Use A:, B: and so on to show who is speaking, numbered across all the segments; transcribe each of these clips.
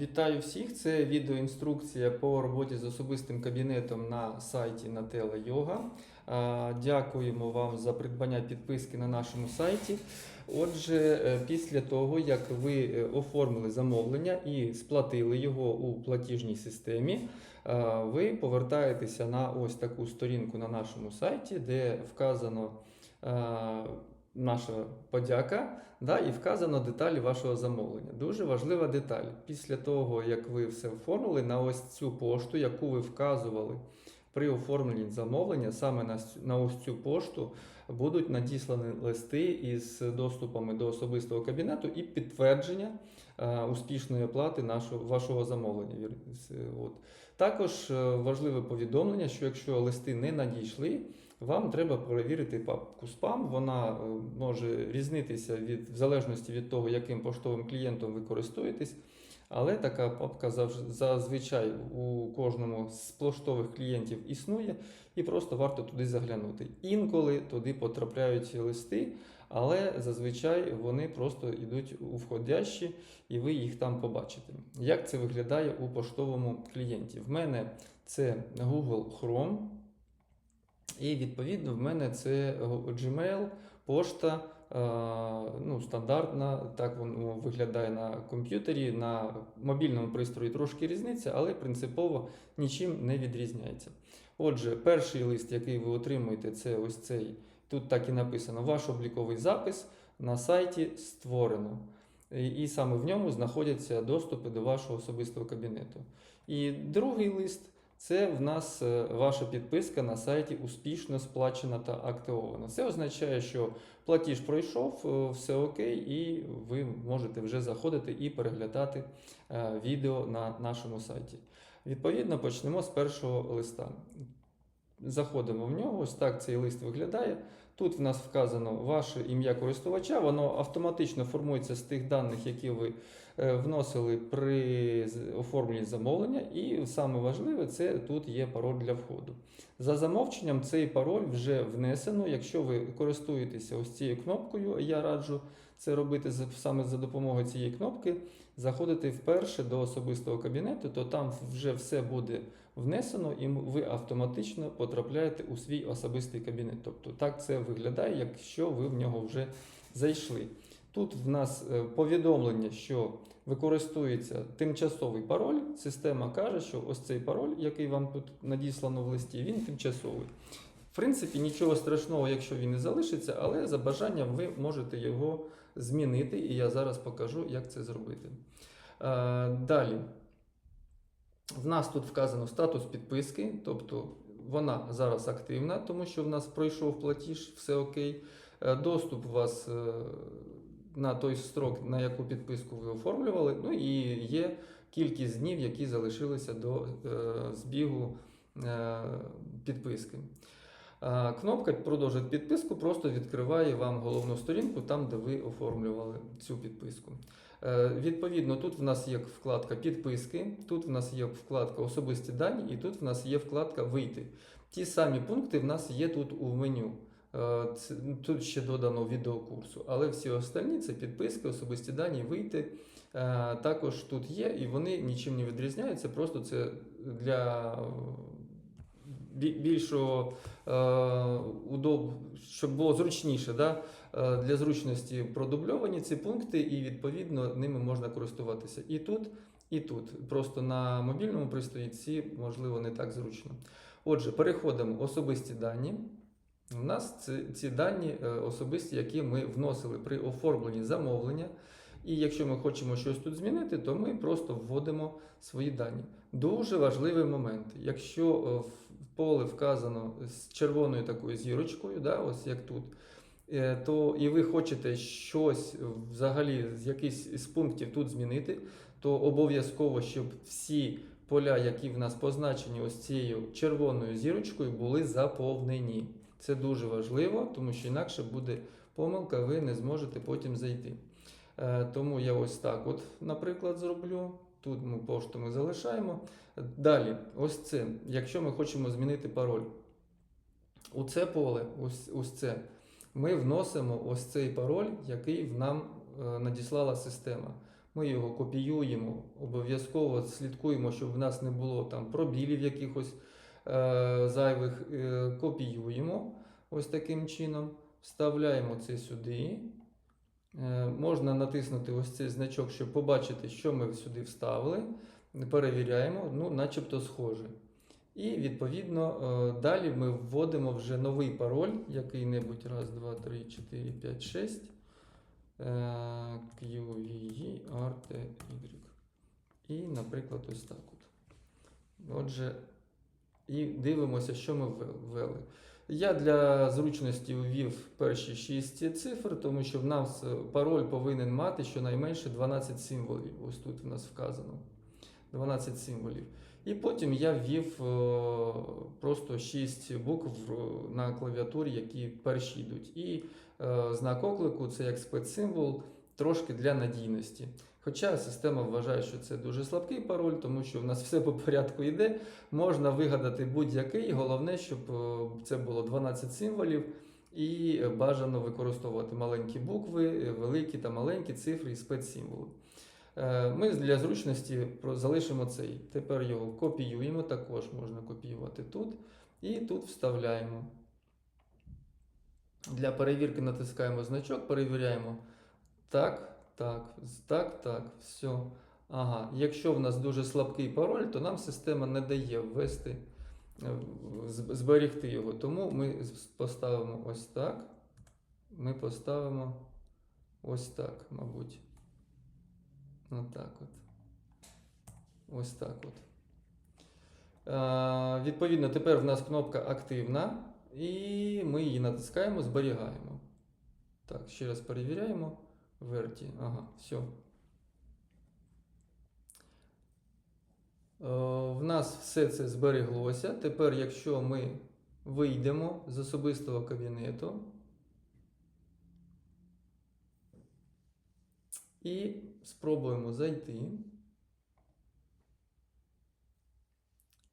A: Вітаю всіх! Це відеоінструкція по роботі з особистим кабінетом на сайті Yoga. Е, Дякуємо вам за придбання підписки на нашому сайті. Отже, е, після того, як ви е, оформили замовлення і сплатили його у платіжній системі, ви повертаєтеся на ось таку сторінку на нашому сайті, де вказано наша подяка. Да, і вказано деталі вашого замовлення. Дуже важлива деталь. Після того, як ви все оформили на ось цю пошту, яку ви вказували при оформленні замовлення, саме на, на ось цю пошту будуть надіслані листи із доступами до особистого кабінету і підтвердження е, успішної оплати нашого, вашого замовлення. От. Також е, важливе повідомлення, що якщо листи не надійшли, вам треба перевірити папку спам. Вона е, може різнитися від в залежності від того, яким поштовим клієнтом ви користуєтесь. Але така папка зазвичай у кожному з поштових клієнтів існує, і просто варто туди заглянути. Інколи туди потрапляють листи, але зазвичай вони просто йдуть у входящі, і ви їх там побачите. Як це виглядає у поштовому клієнті? В мене це Google Chrome. І відповідно в мене це Gmail, пошта, е, ну, стандартна, так воно виглядає на комп'ютері, на мобільному пристрої трошки різниця, але принципово нічим не відрізняється. Отже, перший лист, який ви отримуєте, це ось цей. Тут так і написано: ваш обліковий запис на сайті створено. І саме в ньому знаходяться доступи до вашого особистого кабінету. І другий лист це в нас е, ваша підписка на сайті успішно сплачена та активована. Це означає, що платіж пройшов, е, все окей, і ви можете вже заходити і переглядати е, відео на нашому сайті. Відповідно, почнемо з першого листа. Заходимо в нього, ось так цей лист виглядає. Тут в нас вказано ваше ім'я користувача, воно автоматично формується з тих даних, які ви е, вносили при оформленні замовлення. І саме важливе, це тут є пароль для входу. За замовченням, цей пароль вже внесено. Якщо ви користуєтеся ось цією кнопкою, я раджу це робити саме за допомогою цієї кнопки, заходити вперше до особистого кабінету, то там вже все буде внесено, і ви автоматично потрапляєте у свій особистий кабінет. Тобто так це виглядає, якщо ви в нього вже зайшли. Тут в нас е, повідомлення, що використовується тимчасовий пароль. Система каже, що ось цей пароль, який вам тут надіслано в листі, він тимчасовий. В принципі, нічого страшного, якщо він не залишиться, але за бажанням ви можете його змінити, і я зараз покажу, як це зробити. Е, Далі. В нас тут вказано статус підписки, тобто вона зараз активна, тому що в нас пройшов платіж, все окей. Е, Доступ у вас е, на той строк, на яку підписку ви оформлювали. Ну і є кількість днів, які залишилися до збігу підписки. Е, Кнопка продовжити підписку просто відкриває вам головну сторінку, там, де ви оформлювали цю підписку. Е, Відповідно, тут в нас є вкладка підписки, тут в нас є вкладка особисті дані, і тут в нас є вкладка Вийти. Ті самі пункти в нас є тут у меню. Е, Тут ще додано відеокурсу, але всі остальні це підписки, особисті дані, вийти. Також тут є, і вони нічим не відрізняються. Просто це для більшого удоб, щоб було зручніше. Да? Е, Для зручності продубльовані ці пункти, і відповідно ними можна користуватися і тут, і тут. Просто на мобільному пристрої ці можливо не так зручно. Отже, переходимо особисті дані. У нас це ці дані е, особисті, які ми вносили при оформленні замовлення. І якщо ми хочемо щось тут змінити, то ми просто вводимо свої дані. Дуже важливий момент. Якщо е, в поле вказано з червоною такою зірочкою, да, ось як тут, е, то і ви хочете щось взагалі з якийсь із пунктів тут змінити, то обов'язково, щоб всі поля, які в нас позначені ось цією червоною зірочкою, були заповнені. Це дуже важливо, тому що інакше буде помилка, ви не зможете потім зайти. Е, Тому я ось так, от, наприклад, зроблю. Тут ми пошту ми залишаємо. Далі, ось це. Якщо ми хочемо змінити пароль, у це поле, ось, ось це, ми вносимо ось цей пароль, який нам е, надіслала система. Ми його копіюємо, обов'язково слідкуємо, щоб в нас не було там пробілів якихось е, зайвих. Е, копіюємо ось таким чином, вставляємо це сюди. Е, можна натиснути ось цей значок, щоб побачити, що ми сюди вставили. Перевіряємо, ну, начебто схоже. І відповідно е, далі ми вводимо вже новий пароль, який-небудь. Раз, два, три, чотири, п'ять, шесть. Е, QVE, RTY. І, наприклад, ось так от. Отже, і дивимося, що ми ввели. Я для зручності ввів перші 6 цифр, тому що в нас е, пароль повинен мати щонайменше 12 символів. Ось тут в нас вказано. 12 символів. І потім я ввів е, просто 6 букв на клавіатурі, які перші йдуть. І е, знак оклику це як спецсимвол трошки для надійності. Хоча система вважає, що це дуже слабкий пароль, тому що в нас все по порядку йде. Можна вигадати будь-який. Головне, щоб е, це було 12 символів. І бажано використовувати маленькі букви, великі та маленькі цифри і спецсимволи. Е, Ми для зручності залишимо цей. Тепер його копіюємо, також можна копіювати тут. І тут вставляємо. Для перевірки натискаємо значок, перевіряємо. Так, так, так, так, все. Ага. Якщо в нас дуже слабкий пароль, то нам система не дає ввести, е, з- зберегти його. Тому ми поставимо ось так. Ми поставимо ось так, мабуть. Отак от. Ось так от. Е, відповідно, тепер в нас кнопка активна, і ми її натискаємо, зберігаємо. Так, ще раз перевіряємо. Верті. Ага, все. В нас все це збереглося. Тепер, якщо ми вийдемо з особистого кабінету і спробуємо зайти,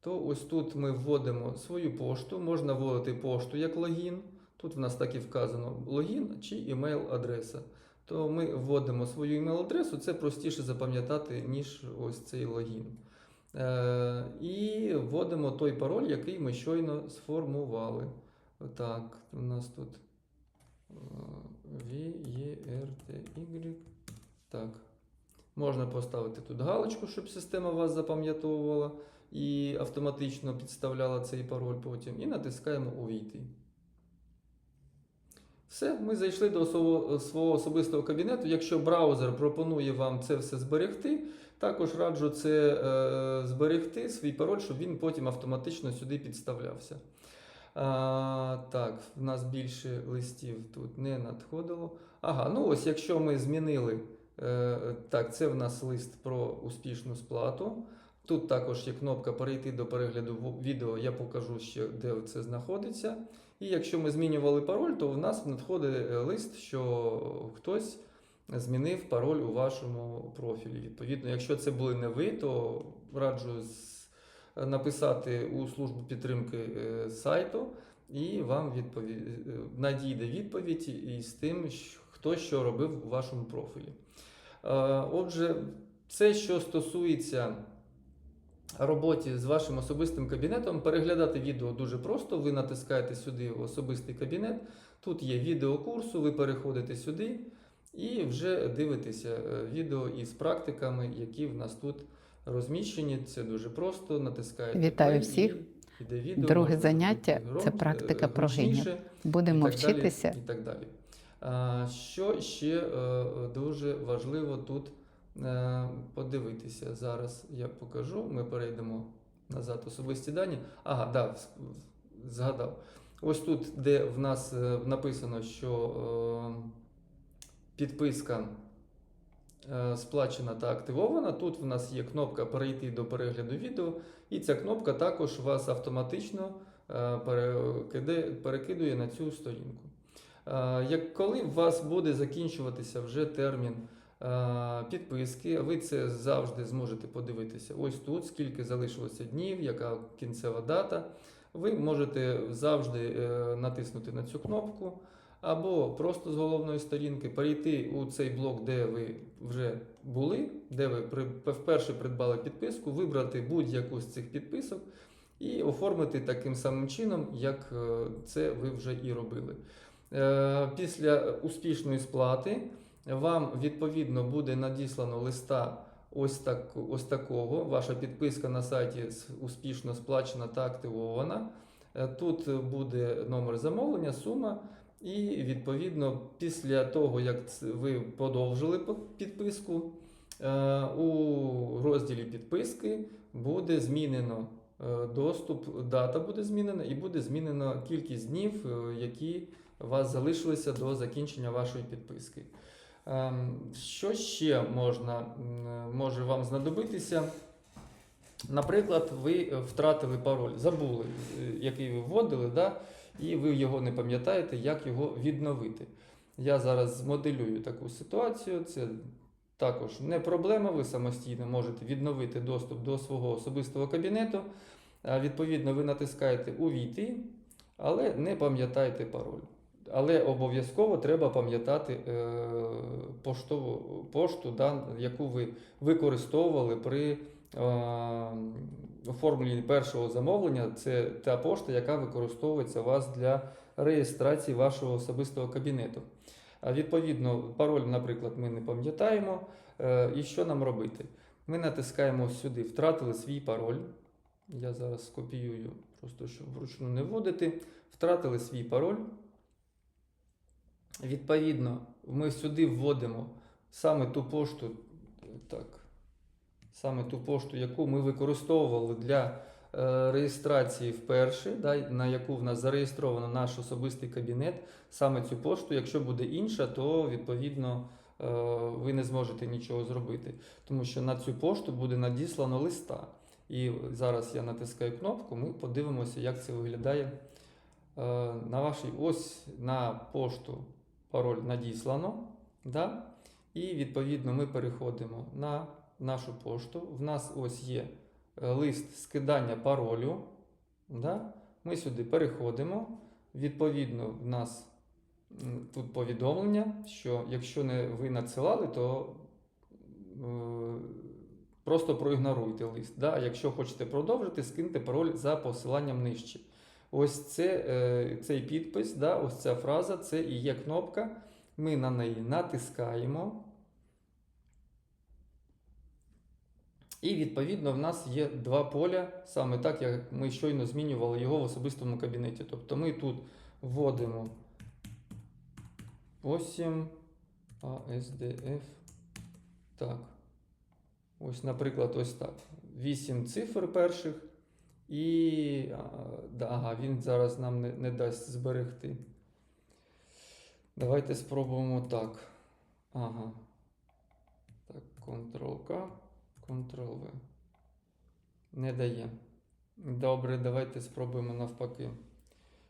A: то ось тут ми вводимо свою пошту. Можна вводити пошту як логін. Тут в нас так і вказано логін чи імейл-адреса. То ми вводимо свою імейл-адресу, це простіше запам'ятати, ніж ось цей логін. Е, і вводимо той пароль, який ми щойно сформували. Так, у нас тут е, VERTY. Так. Можна поставити тут галочку, щоб система вас запам'ятовувала і автоматично підставляла цей пароль потім. І натискаємо Увійти. Все, ми зайшли до осо- свого особистого кабінету. Якщо браузер пропонує вам це все зберегти, також раджу це е, зберегти, свій пароль, щоб він потім автоматично сюди підставлявся. А, так, в нас більше листів тут не надходило. Ага, ну ось якщо ми змінили. Е, Так, це в нас лист про успішну сплату. Тут також є кнопка перейти до перегляду відео, я покажу ще, де це знаходиться. І якщо ми змінювали пароль, то в нас надходить е, лист, що хтось змінив пароль у вашому профілі. Відповідно, якщо це були не ви, то раджу написати у службу підтримки е, сайту, і вам відпові... е, надійде відповідь із тим, хто що робив у вашому профілі. Е, Отже, це, що стосується роботі з вашим особистим кабінетом, переглядати відео дуже просто. Ви натискаєте сюди особистий кабінет. Тут є відео курсу, ви переходите сюди і вже дивитеся е, відео із практиками, які в нас тут розміщені. Це дуже просто. Натискаєте.
B: Вітаю всіх.
A: Іде відео,
B: Друге
A: можна
B: заняття
A: зробити
B: це практика
A: е,
B: про генів.
A: гучніше
B: Будемо
A: і так далі,
B: вчитися.
A: і так далі. Що ще е, дуже важливо тут подивитися? Зараз я покажу. Ми перейдемо назад особисті дані. Ага, да, згадав. Ось тут, де в нас е, написано, що е, підписка е, сплачена та активована. Тут в нас є кнопка Перейти до перегляду відео, і ця кнопка також вас автоматично е, перекидує на цю сторінку. Е, Як коли у вас буде закінчуватися вже термін е, підписки, ви це завжди зможете подивитися. Ось тут, скільки залишилося днів, яка кінцева дата. Ви можете завжди е, натиснути на цю кнопку, або просто з головної сторінки перейти у цей блок, де ви вже були, де ви вперше придбали підписку, вибрати будь-яку з цих підписок і оформити таким самим чином, як е, це ви вже і робили. Е, Після успішної сплати вам відповідно буде надіслано листа ось, так, ось такого. Ваша підписка на сайті успішно сплачена та активована. Е, Тут буде номер замовлення, сума. І відповідно, після того, як ви подовжили підписку, е, у розділі підписки буде змінено е, доступ, дата буде змінена і буде змінено кількість днів, які у вас залишилися до закінчення вашої підписки. Ем, Що ще можна, може вам знадобитися? Наприклад, ви е, втратили пароль, забули, е, який ви вводили, да? і ви його не пам'ятаєте, як його відновити. Я зараз змоделюю таку ситуацію. Це також не проблема. Ви самостійно можете відновити доступ до свого особистого кабінету. Відповідно, ви натискаєте Увійти, але не пам'ятаєте пароль. Але обов'язково треба пам'ятати е, поштову пошту, да, яку ви використовували при е, оформленні першого замовлення. Це та пошта, яка використовується у вас для реєстрації вашого особистого кабінету. А відповідно, пароль, наприклад, ми не пам'ятаємо. Е, І що нам робити? Ми натискаємо сюди, втратили свій пароль. Я зараз скопіюю, просто щоб вручну не вводити. Втратили свій пароль. Відповідно, ми сюди вводимо саме ту пошту, так, саме ту пошту, яку ми використовували для е, реєстрації вперше, да, на яку в нас зареєстровано наш особистий кабінет. Саме цю пошту, якщо буде інша, то відповідно е, ви не зможете нічого зробити. Тому що на цю пошту буде надіслано листа. І зараз я натискаю кнопку, ми подивимося, як це виглядає е, на вашій ось на пошту пароль надіслано. Да? І відповідно ми переходимо на нашу пошту. В нас ось є е, лист скидання паролю. Да? Ми сюди переходимо. Відповідно, в нас тут повідомлення, що якщо не ви надсилали, то е, просто проігноруйте лист. Да? А Якщо хочете продовжити, скиньте пароль за посиланням нижче. Ось це, е, цей підпис, да, ось ця фраза, це і є кнопка. Ми на неї натискаємо. І відповідно в нас є два поля, саме так, як ми щойно змінювали його в особистому кабінеті. Тобто ми тут вводимо 8 ASDF. Так. Ось, наприклад, ось так. 8 цифр перших. І да, він зараз нам не, не дасть зберегти. Давайте спробуємо так. Ага. Так, Ctrl-K, Ctrl-V. Не дає. Добре, давайте спробуємо навпаки.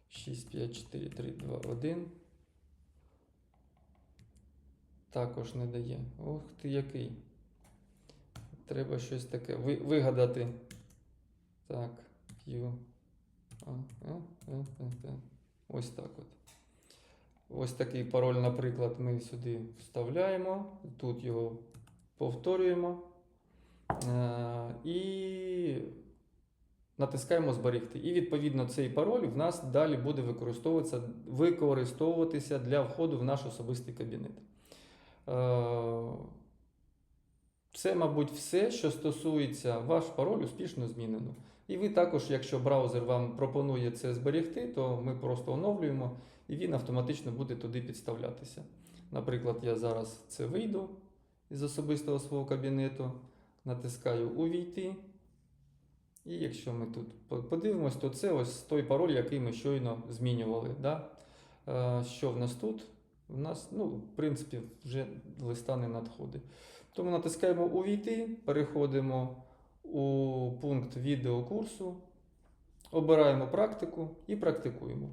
A: 6, 5, 4, 3, 2, 1. Також не дає. Ох ти який. Треба щось таке вигадати. Так, Q. А, а, а, а, а. Ось так от. Ось такий пароль, наприклад, ми сюди вставляємо, тут його повторюємо е, і натискаємо зберегти. І відповідно цей пароль в нас далі буде використовуватися, використовуватися для входу в наш особистий кабінет. Е, Це, мабуть, все, що стосується ваш пароль, успішно змінено. І ви також, якщо браузер вам пропонує це зберегти, то ми просто оновлюємо і він автоматично буде туди підставлятися. Наприклад, я зараз це вийду із особистого свого кабінету, натискаю Увійти. І якщо ми тут по- подивимось, то це ось той пароль, який ми щойно змінювали. Да? Е, Що в нас тут? У нас, ну, в принципі, вже листа не надходить. Тому натискаємо Увійти, переходимо у пункт відеокурсу, обираємо практику і практикуємо.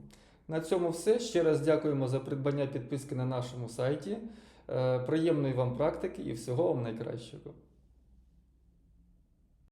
A: На цьому все. Ще раз дякуємо за придбання підписки на нашому сайті. Е, Приємної вам практики і всього вам найкращого.